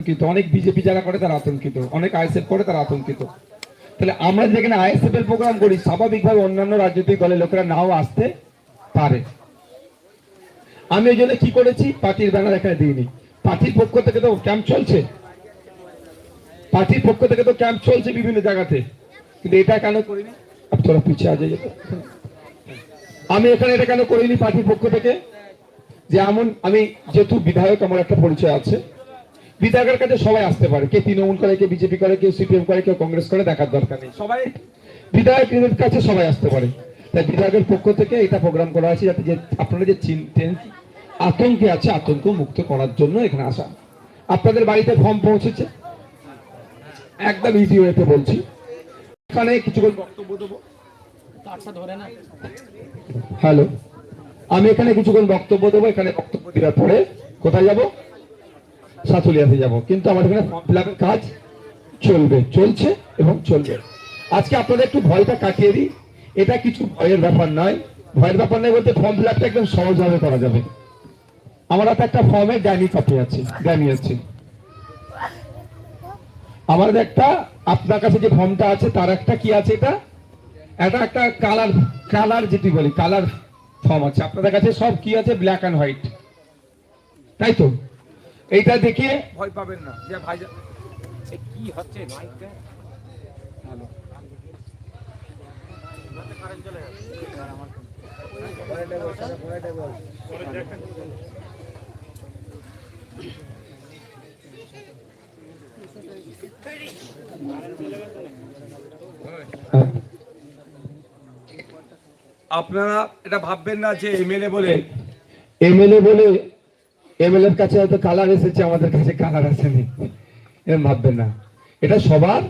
আতঙ্কিত। অনেক বিজেপি যারা করে তারা আতঙ্কিত। অনেক আইএসএফ করে তারা আতঙ্কিত। তাহলে আমরা যেখানে আইএসএফ এর প্রোগ্রাম করি, স্বাভাবিকভাবে অন্যান্য রাজনৈতিক দলের লোকেরা নাও আসতে পারে। আমি ওই জন্য কি করেছি? পার্টির ব্যানার এখানে দিইনি। পার্টির পক্ষ থেকে তো ক্যাম্প চলছে। পার্টির পক্ষ থেকে তো ক্যাম্প চলছে বিভিন্ন জায়গাতে। কিন্তু এটা কেন করিনি? তোরা পিছিয়ে আজ আমি এখানে এটা কেন করিনি পার্টির পক্ষ থেকে? যে এমন আমি, যেহেতু বিধায়ক, আমার একটা পরিচয় আছে। বিধায়কের কাছে সবাই আসতে পারে। কে তৃণমূল করে কে বিজেপি করে কেউ সিপিএম করে কেউ কংগ্রেস করে দেখার দরকার নেই। সবাই বিধায়কের কাছে সবাই আসতে পারে। তাই বিধায়কের পক্ষ থেকে এটা প্রোগ্রাম করা আছে যাতে যে আপনারা যে চিনতেন আতঙ্কে আছে আতঙ্ক মুক্ত করার জন্য এখানে আসা। আপনাদের বাড়িতে ফর্ম পৌঁছেছে? একদম ইজি ওয়েতে বলছি। এখানে কিছুক্ষণ বক্তব্য দেবো। হ্যালো। আমি এখানে কিছুক্ষণ বক্তব্য দেবো। এখানে বক্তব্য দেওয়ার পরে কোথায় যাব? সাথুলিয়াতে যাব। কিন্তু আমার এখানে ফর্ম ফিল কাজ চলবে, চলছে এবং চলবে। আজকে আপনাদের একটু ভয়টা কাটিয়ে দিই। এটা কিছু ভয়ের ব্যাপার নয়। ভয়ের ব্যাপার নয় বলতে ফর্ম ফিল আপটা একদম সহজভাবে করা যাবে। আমার হাতে একটা ফর্মে ডাইনি কপি আছে, ডাইনি আছে। আমার একটা, আপনার কাছে যে ফর্মটা আছে, তার একটা কি আছে এটা? এটা একটা কালার কালার যেটি বলি, কালার ফর্ম আছে। আপনাদের কাছে সব কি আছে? Black and white. তাই তো? এইটা দেখে ভয় পাবেন না। যে ভাই কি হচ্ছে? ভালো আপনারা এটা ভাববেন না যে এমএলএ বলে এমএলএ বলে এমএলএ এর কাছে হয়তো কালার এসেছে, আমাদের কাছে কালার আসেনি। এরকম ভাববেন না। এটা সবার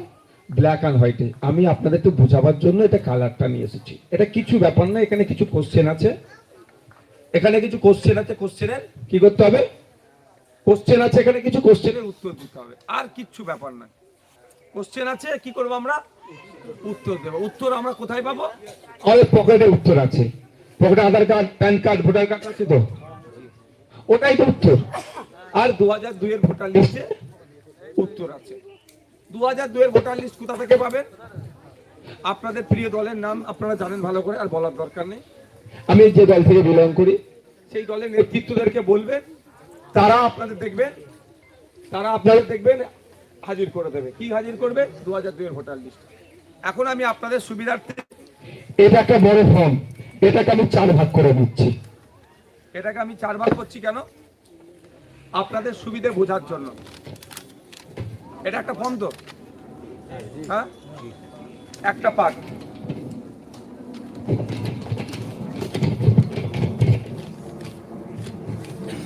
ব্ল্যাক অ্যান্ড হোয়াইটে আমি আপনাদের একটু বোঝাবার জন্য এটা কালারটা নিয়ে এসেছি। এটা কিছু ব্যাপার না, এখানে কিছু কোশ্চেন আছে। এখানে কিছু কোশ্চেন আছে কোশ্চেনের কি করতে হবে? কোশ্চেন আছে, এখানে কিছু কোশ্চেনের উত্তর দিতে হবে। আর কিচ্ছু ব্যাপার না। কোশ্চেন আছে, কি করব আমরা? উত্তর দেবো। উত্তর আমরা কোথায় পাবো? আমাদের পকেটে উত্তর আছে। পকেটে Aadhaar card PAN card voter card আছে তো? ওটাই তো উত্তর। আর দু হাজার দুইয়ের ভোটার লিস্টে উত্তর আছে। দু হাজার দুইয়ের ভোটার লিস্ট কোথা থেকে পাবেন? আপনাদের প্রিয় দলের নাম আপনারা জানেন ভালো করে আর বলার দরকার নেই। আমি যে দল থেকে বিলং করি সেই দলের নেতৃত্বদেরকে বলবেন তারা আপনাদের দেখবেন তারা আপনাদের দেখবেন হাজির করে দেবে। কি হাজির করবে? দু হাজার দুইয়ের ভোটার লিস্ট এখন আমি আপনাদের সুবিধার্থে এটা একটা বড় ফর্ম এটাকে আমি চার ভাগ করে দিচ্ছি। এটাকে আমি চার ভাগ করছি কেন? আপনাদের সুবিধে বোঝার জন্য। এটা একটা ফর্ম তো হ্যাঁ? একটা পার্ট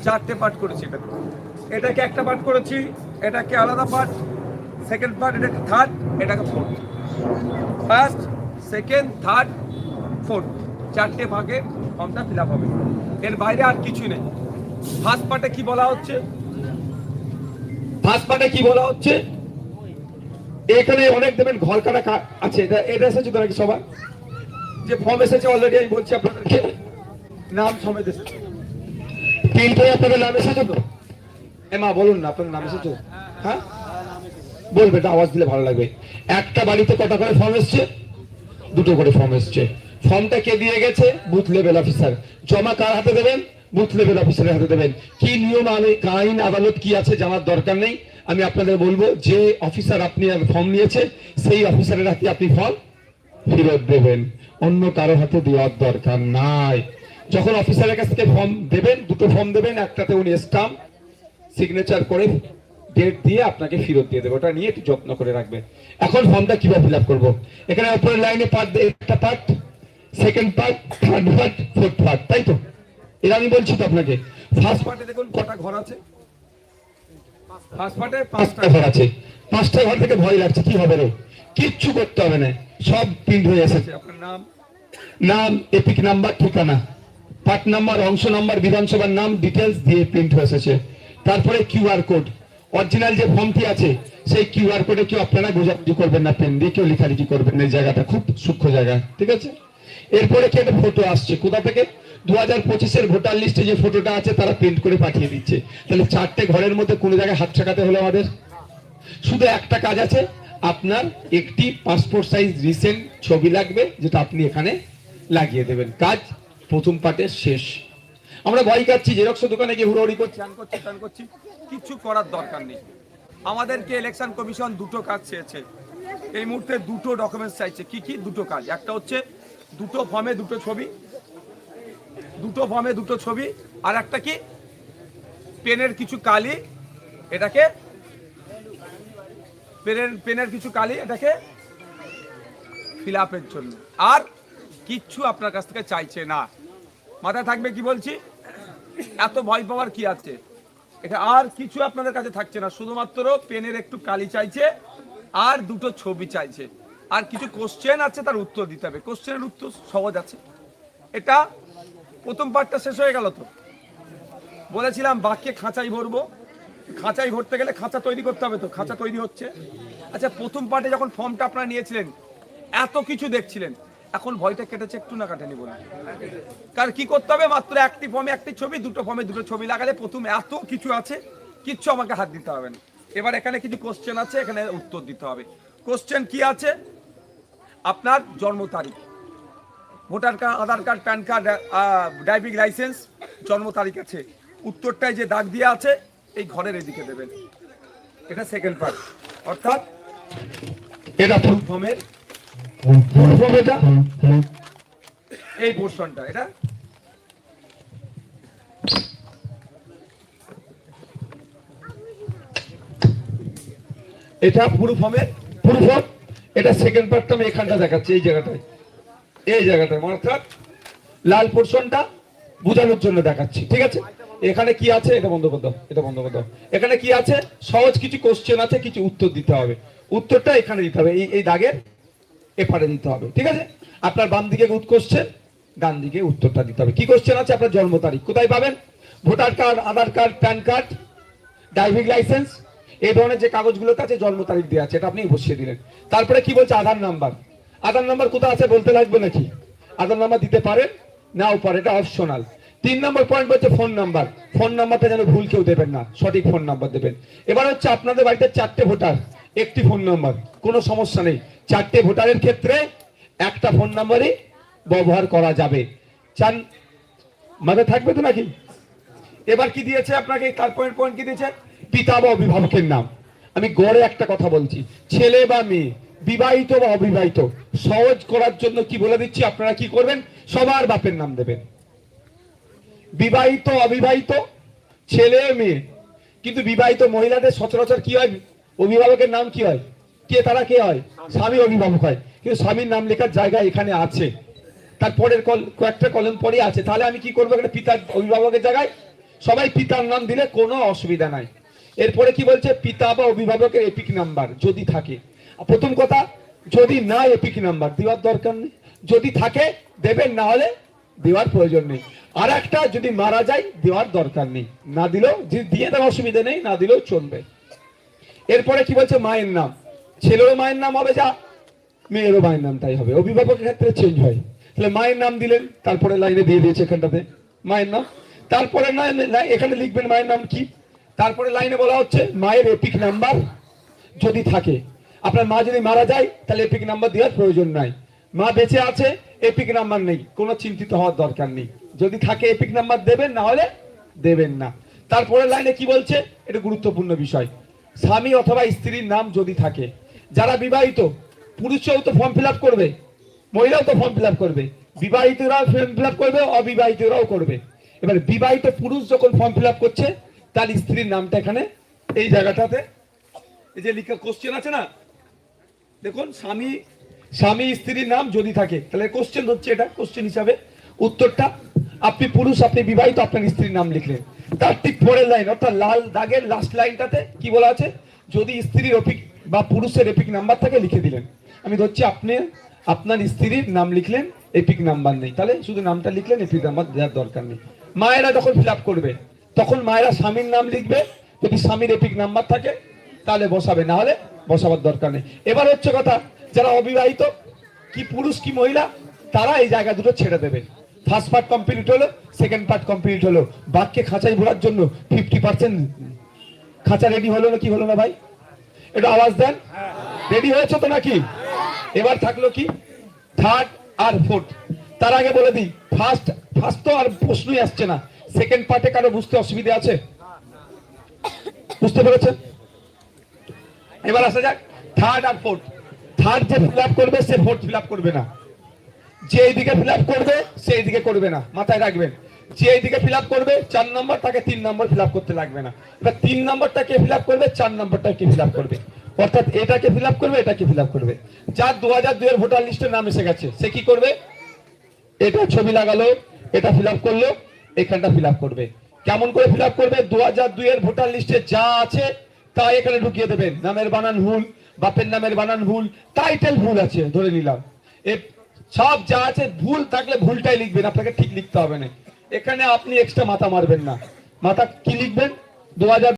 চারটে পার্ট করেছি এটা। এটাকে একটা পার্ট করেছি, এটাকে আলাদা পার্ট সেকেন্ড পার্ট এটাকে থার্ড এটাকে fourth first second third fourth চারটে ভাগে ফর্মটা ফিল আপ হবে। এর বাইরে আর কিছু নেই। ফার্স্ট পার্টে কি বলা হচ্ছে? ফার্স্ট পার্টে কি বলা হচ্ছে? এখানে অনেক দেবেন ঘর কাটা আছে। এটা এটা এসেছে তো নাকি সবার? যে ফর্ম এসেছে অলরেডি আমি বলছি আপনাদেরকে। নাম সমেত এসেছে। তিনটে আপনাদের নাম এসেছে তো? এ মা বলুন না আপনার নাম এসেছে হ্যাঁ? বলবে এটা আওয়াজ দিলে ভালো লাগবে। একটা বাড়িতে কটা করে ফর্ম এসছে? দুটো করে ফর্ম এসছে। ফর্মটা কে দিয়ে গেছে? Booth level officer. জমা কার হাতে দেবেন? বুথ লেভেল অফিসারের হাতে দেবেন। কি নিয়ম আইন- আদালত কি আছে জানার দরকার নেই। আমি আপনাদের বলব, যে অফিসার আপনি ফর্ম নিয়েছে সেই অফিসারের হাতে আপনি ফর্ম ফেরত দেবেন। অন্য কারও হাতে দেওয়ার দরকার নাই। যখন অফিসারের কাছ থেকে ফর্ম দেবেন, দুটো ফর্ম দেবেন, একটাতে উনি স্টাম্প, সিগনেচার করে ডেট দিয়ে আপনাকে ফেরত দিয়ে দেবে। ওটা নিয়ে একটু যত্ন করে রাখবে এখন ফর্মটা কীভাবে ফিল আপ করব? এখানে উপরের লাইনে পার্ট একটা part second part third part fourth part তাই তো? এটা আমি বলছি তো আপনাকে ফার্স্ট পার্টে দেখুন কটা ঘর আছে? ফার্স্ট পার্টে পাঁচটা ঘর আছে। পাঁচটা ঘর থেকে ভয় লাগছে কি হবে রে? কিচ্ছু করতে হবে না। সব প্রিন্ট হয়ে এসেছে আপনার নাম? নাম এপিক নাম্বার ঠিকানা। পার্ট নাম্বার অংশ নাম্বার বিধানসভার নাম ডিটেলস দিয়ে প্রিন্ট হয়ে এসেছে। তারপরে কিউআর কোড অরিজিনাল যে ফর্মটি আছে সেই কিউআর কোডে কেউ আপনারা গোজাগুজি করবেন না পেন দিয়ে কেউ লেখালেখি করবেন এই জায়গাটা খুব সূক্ষ্ম জায়গা ঠিক আছে? এরপরে কি একটা ফটো আসছে। কোথা থেকে? দু হাজার পঁচিশের ভোটার লিস্টে যে ফটোটা আছে, তারা প্রিন্ট করে পাঠিয়ে দিচ্ছে। তাহলে চারটে ঘরের মধ্যে কোনো জায়গায় হাত ঠেকাতে হলো আমাদের? শুধু একটা কাজ আছে, আপনার একটি পাসপোর্ট সাইজ রিসেন্ট ছবি লাগবে, যেটা আপনি এখানে লাগিয়ে দেবেন। কাজ প্রথম পার্টের শেষ। আমরা ভয় খাচ্ছি জেরক্স দোকানে গিয়ে হুড়োহুড়ি করছি। করছি কিছু করার দরকার নেই। আমাদেরকে ইলেকশন কমিশন দুটো কাজ চেয়েছে। এই মুহূর্তে দুটো ডকুমেন্টস চাইছে। কি কি? দুটো কাজ। একটা হচ্ছে দুটো ফর্মে দুটো ছবি। দুটো ফর্মে দুটো ছবি। আর একটা কি? পেনের কিছু কালি। এটাকে পেনের পেনের কিছু কালি এটাকে ফিল আপের জন্য। আর কিচ্ছু আপনার কাছ থেকে চাইছে না। মাথায় থাকবে কি বলছি? এত ভয় পাওয়ার কি আছে? এটা আর কিছু আপনাদের কাছে থাকছে না। শুধুমাত্র পেনের একটু কালি চাইছে, আর দুটো ছবি চাইছে। আর কিছু কোশ্চেন আছে, তার উত্তর দিতে হবে। কোশ্চেনের উত্তর সহজ আছে। এটা প্রথম পার্টটা শেষ হয়ে গেল তো। বলেছিলাম বাক্যে খাঁচাই ভরবো। খাঁচাই ভরতে গেলে খাঁচা তৈরি করতে হবে তো, খাঁচা তৈরি হচ্ছে। আচ্ছা প্রথম পার্টে যখন ফর্মটা আপনারা নিয়েছিলেন, এত কিছু দেখছিলেন। এখন ভয়টা কেটেছে, একটু না কাটেনি বলে কারণ কি করতে হবে? মাত্র একটি ফর্মে একটি ছবি, দুটো ফর্মে দুটো ছবি লাগালে প্রথম এত কিছু আছে, কিচ্ছু আমাকে হাত দিতে হবে না। এবার এখানে কিছু কোশ্চেন আছে, এখানে উত্তর দিতে হবে। কোশ্চেন কি আছে? আপনার জন্ম তারিখ। Voter card Aadhaar card, PAN card driving licence জন্ম তারিখ আছে। উত্তরটায় যে দাগ দিয়ে আছে, এই ঘরের এদিকে দেবেন। এটা সেকেন্ড পার্ট অর্থাৎ এটা এটা এই পোর্শনটা এটা এটা পুরো ফর্মের পুরো ফর্ম এটা সেকেন্ড পার্টটা আমি এখানটা দেখাচ্ছি, এই জায়গাটায়। এই জায়গাটায়, অর্থাৎ লাল পোর্শনটা বোঝানোর জন্য দেখাচ্ছি, ঠিক আছে? এখানে কি আছে? এটা বন্ধ করে এটা বন্ধ করে এখানে কি আছে? সহজ কিছু কোশ্চেন আছে, কিছু উত্তর দিতে হবে। উত্তরটা এখানে দিতে হবে, এই এই দাগের এপারে দিতে হবে, ঠিক আছে? আপনার বাম দিকে কোশ্চেন ডান দিকে উত্তরটা দিতে হবে। কি কোশ্চেন আছে? আপনার জন্ম তারিখ। কোথায় পাবেন? Voter card, Aadhaar card, PAN card driving licence এই ধরনের যে কাগজগুলোতে আছে জন্ম তারিখ দেওয়া আছে, এটা আপনি বসিয়ে দিলেন। তারপরে কি বলছে আধার নাম্বার? আধার নাম্বার কোথায় আছে বলতে লাগবে নাকি? আধার নাম্বার দিতে পারেন, নাও পারে, এটা অপশনাল তিন নম্বর পয়েন্ট হচ্ছে ফোন নাম্বার ফোন নাম্বারটা যেন ভুল কেউ দেবেন না, সঠিক ফোন নাম্বার দেবেন। এবার হচ্ছে আপনাদের বাড়িতে চারটে ভোটার, একটি ফোন নাম্বার কোনো সমস্যা নেই। চারটে ভোটারের ক্ষেত্রে একটা ফোন নাম্বারই ব্যবহার করা যাবে। চান, মাথায় থাকবে তো নাকি? এবার কি দিয়েছে আপনাকে? তার পয়েন্ট পয়েন্ট কি দিয়েছে? পিতা বা অভিভাবকের নাম। আমি গড়ে একটা কথা বলছি। ছেলে বা মেয়ে, বিবাহিত বা অবিবাহিত, সহজ করার জন্য কি বলে দিচ্ছি? আপনারা কি করবেন? সবার বাপের নাম দেবেন। বিবাহিত, অবিবাহিত, ছেলে মেয়ে। কিন্তু বিবাহিত মহিলাদের সচরাচর কি হয়? অভিভাবকের নাম কি হয়? কে তারা কে হয়? স্বামী অভিভাবক হয়। কিন্তু স্বামীর নাম লেখার জায়গা এখানে আছে। তারপরের কল, কয়েকটা কলম পরে আছে। তাহলে আমি কি করব? এখানে পিতার, অভিভাবকের জায়গায় সবাই পিতার নাম দিলে কোনো অসুবিধা নাই। এরপরে কি বলছে? পিতা বা অভিভাবকের এপিক নাম্বার যদি থাকে। প্রথম কথা, যদি না এপিক নাম্বার দেওয়ার দরকার নেই। যদি থাকে, দেবেন, না হলে দেওয়ার প্রয়োজন নেই। আর একটা যদি মারা যায়, দেওয়ার দরকার নেই। না দিলেও দিয়ে দেওয়ার অসুবিধা নেই, না দিলেও চলবে। এরপরে কি বলছে? মায়ের নাম। ছেলেরও মায়ের নাম হবে যা, মেয়েরও মায়ের নাম তাই হবে। অভিভাবকের ক্ষেত্রে চেঞ্জ হয়। তাহলে মায়ের নাম দিলেন, তারপরে লাইনে দিয়ে দিয়েছে এখানটাতে। মায়ের নাম। তারপরে না- এখানে লিখবেন মায়ের নাম কি? তারপরে লাইনে বলা হচ্ছে, মায়ের এপিক নাম্বার যদি থাকে। আপনার মা যদি মারা যায়, তাহলে এপিক নাম্বার দেওয়ার প্রয়োজন নাই। মা বেঁচে আছে, এপিক নাম্বার নেই। কোনো চিন্তিত হওয়ার দরকার নেই। যদি থাকে, এপিক নাম্বার দেবেন, না হলে দেবেন না। তারপরে লাইনে কি বলছে? এটা গুরুত্বপূর্ণ বিষয়। স্বামী অথবা স্ত্রীর নাম যদি থাকে, যারা বিবাহিত পুরুষও তো ফর্ম ফিল করবে, মহিলাও তো ফর্ম ফিল করবে। বিবাহিতরাও ফর্ম ফিল করবে, অবিবাহিতরাও করবে। এবার বিবাহিত পুরুষ যখন ফর্ম ফিল করছে তার স্ত্রীর নামটা এখানে, এই জায়গাটাতে। এই যে লিখা কোশ্চেন আছে না? দেখুন, স্বামী স্বামী স্ত্রীর নাম যদি থাকে, তাহলে কোশ্চেন হচ্ছে এটা কোশ্চেন হিসাবে। উত্তরটা, আপনি পুরুষ, আপনি বিবাহিত, আপনার স্ত্রীর নাম লিখলেন। তার ঠিক পরের লাইন অর্থাৎ লাল দাগের লাস্ট লাইনটাতে কি বলা আছে? যদি স্ত্রীর এপিক বা পুরুষের এপিক নাম্বার থাকে, লিখে দিলেন। আমি ধরছি আপনি, আপনার স্ত্রীর নাম লিখলেন এপিক নাম্বার নেই। তাহলে শুধু নামটা লিখলেন এপিক নাম্বার দেওয়ার দরকার নেই। মায়েরা যখন ফিল করবে তখন মায়েরা স্বামীর নাম লিখবে, যদি স্বামীর এপিক নাম্বার থাকে, তাহলে বসাবে। না হলে বসাবার দরকার নেই। এবার হচ্ছে কথা, যারা অবিবাহিত, কি পুরুষ, কি মহিলা, তারা এই জায়গা দুটো ছেড়ে দেবে। ফার্স্ট পার্ট কমপ্লিট হলো সেকেন্ড পার্ট কমপ্লিট হলো। বাক্যে খাঁচাই ভরার জন্য ফিফটি পার্সেন্ট খাঁচা রেডি হলো না কি হলো না ভাই? একটু আওয়াজ দেন। রেডি হয়েছে তো নাকি? এবার থাকল কি? থার্ড আর ফোর্থ তার আগে বলে দিই ফার্স্ট ফার্স্ট তো আর প্রশ্নই আসছে না। সেকেন্ড পার্টে কারও বুঝতে অসুবিধা আছে বুঝতে পেরেছেন এবার আসা যাক থার্ড আর ফোর্থ থার্ড যে ফিল করবে সে ফোর্থ ফিল করবে না যে এইদিকে ফিল করবে সে এইদিকে করবে না মাথায় রাখবেন যে এইদিকে ফিল করবে চার নম্বর তাকে তিন নম্বর ফিল করতে লাগবে না এবার তিন নম্বরটা কে ফিল করবে চার নম্বরটা কে ফিল করবে অর্থাৎ এটাকে ফিল করবে এটাকে ফিল করবে যার দু হাজার দুইয়ের ভোটার লিস্টের নাম এসে গেছে সে কি করবে এটা ছবি লাগালো এটা ফিল করল এখানটা ফিল করবে। কেমন করে ফিল করবে? দু হাজার এর ভোটার লিস্টে যা আছে তা এখানে ঢুকিয়ে দেবেন। নামের বানান ভুল, বাপের নামের বানান ভুল টাইটেল ভুল আছে, ধরে নিলাম। সব যা আছে, ভুল থাকলে ভুলটাই লিখবেন, আপনাকে ঠিক লিখতে হবে না। এখানে আপনি এক্সট্রা মাথা মারবেন না। মাথা কি লিখবেন? দু হাজার